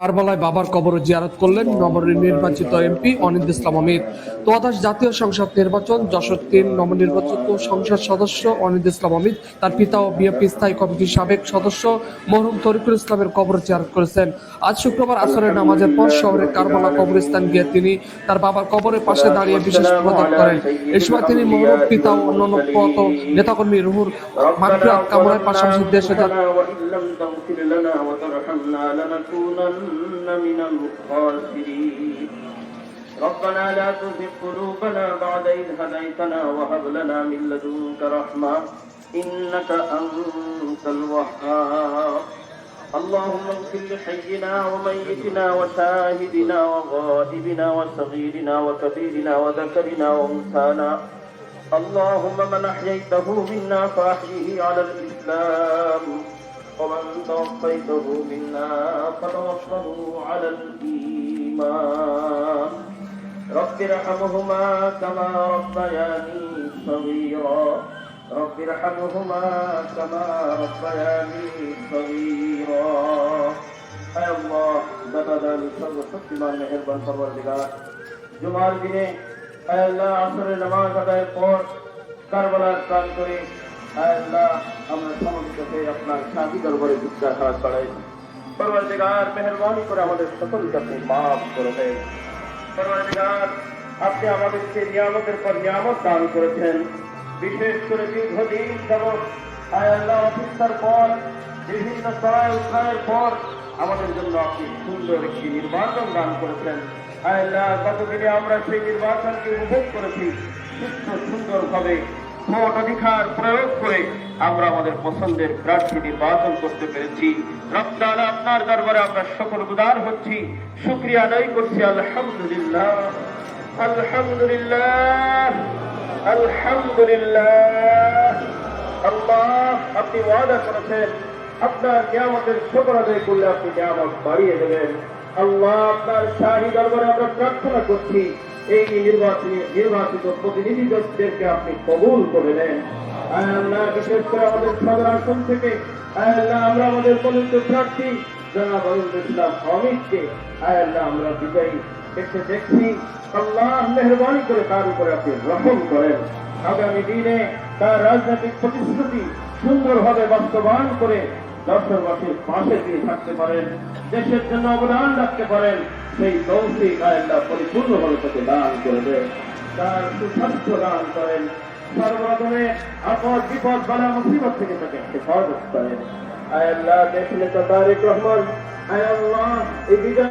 কারবালায় বাবার কবর জিয়ারত করলেন নবনির্বাচিত এমপি অনিন্দ ইসলাম অমিত তোয়াদাস জাতীয় সংসদ নির্বাচন, যশোর তিন নবনির্বাচিত সংসদ সদস্য অনিন্দ ইসলাম অমিত তার পিতা ও বিএপি স্থায়ী কমিটির সাবেক সদস্য মরহুম তরিকুল ইসলামের কবর জিয়ারত করেছেন। আজ শুক্রবার আসরের নামাজের পর শহরের কারবালা কবরস্থান গিয়ে তিনি তার বাবার কবরের পাশে দাঁড়িয়ে বিশেষ প্রদান করেন। এই সময় তিনি মরহুম পিতা ও অন্যান্য পত নেতাকর্মী রুহুর মাগফিরাত কামনায় পাশাপাশি দেশে যা- لنكونن من الخاسرين. ربنا لا تزغ قلوبنا بعد إذ هديتنا وهب لنا من لدنك رحمة إنك أنت الوهاب. اللهم اغفر لحينا وميتنا وشاهدنا وغائبنا وصغيرنا وكبيرنا وذكرنا وأنثانا. اللهم من أحييته منا فأحيه على الإسلام. ومن توفيته منا فتوفه على الإيمان رب ارحمهما كما ربياني صغيرا رب ارحمهما كما ربياني صغيرا اے اللہ دادا دانی سب سکتیمان مہربان پروردگار جمعار دنے اے اللہ عصر نماز ادائے پور کربلا কাজ করে আল্লাহ আমরা হয়ে আপনার শান্তি দরবারে জিজ্ঞাসা করাই পরবর্তীকার মেহরবানি করে আমাদের সকলকে আপনি মাফ করে দেন পরবর্তীকার আপনি আমাদেরকে নিয়ামতের পর নিয়ামত দান করেছেন বিশেষ করে দীর্ঘদিন যাবৎ আয় অফিসার পর বিভিন্ন সরাই উত্তরায়ের পর আমাদের জন্য আপনি সুন্দর একটি নির্বাচন দান করেছেন আয় কতদিনে আমরা সেই নির্বাচনকে উপভোগ করেছি সুস্থ সুন্দরভাবে ভোট অধিকার প্রয়োগ করে আমরা আমাদের পছন্দের প্রার্থী নির্বাচন করতে পেরেছি। রপ্তান আপনার দরবারে আমরা সকল উদার হচ্ছি। শুক্রিয়া আদায় করছি। আলহামদুলিল্লাহ। আলহামদুলিল্লাহ। আলহামদুলিল্লাহ। আল্লাহ, আপনি ওয়াদা করেছেন। আপনার নিয়ামতের শকর আদায় করলে আপনি নিয়ামত বাড়িয়ে দেবেন। আল্লাহ, আপনার শাহী দরবারে আমরা প্রার্থনা করছি। এই নির্বাচনী নির্বাচিত প্রতিনিধিদেরকে আপনি কবুল করে নেন। আল্লাহ বিশেষ করে আমাদের সদর আসন থেকে আল্লাহ, আমরা আমাদের প্রার্থী জনাব ইসলাম অমিতকে আল্লাহ, আমরা বিজয়ী দেখছি। আল্লাহ মেহরবানি করে তার উপরে আপনি রহম করেন। আগামী দিনে তার রাজনৈতিক প্রতিশ্রুতি সুন্দরভাবে বাস্তবায়ন করে দর্শকবাসীর পাশে দিয়ে থাকতে পারেন, দেশের জন্য অবদান রাখতে পারেন, সেই তৌফিক আল্লাহ পরিপূর্ণভাবে তাকে দান করে দেন। তার সুস্বাস্থ্য দান করেন। সর্বপ্রথমে আপদ, বিপদ বালা মুসিবত থেকে তাকে হেফাজত করেন। আয়াল্লাহ তো নেতা তারেক রহমান আয়াল্লাহ এই বিজয়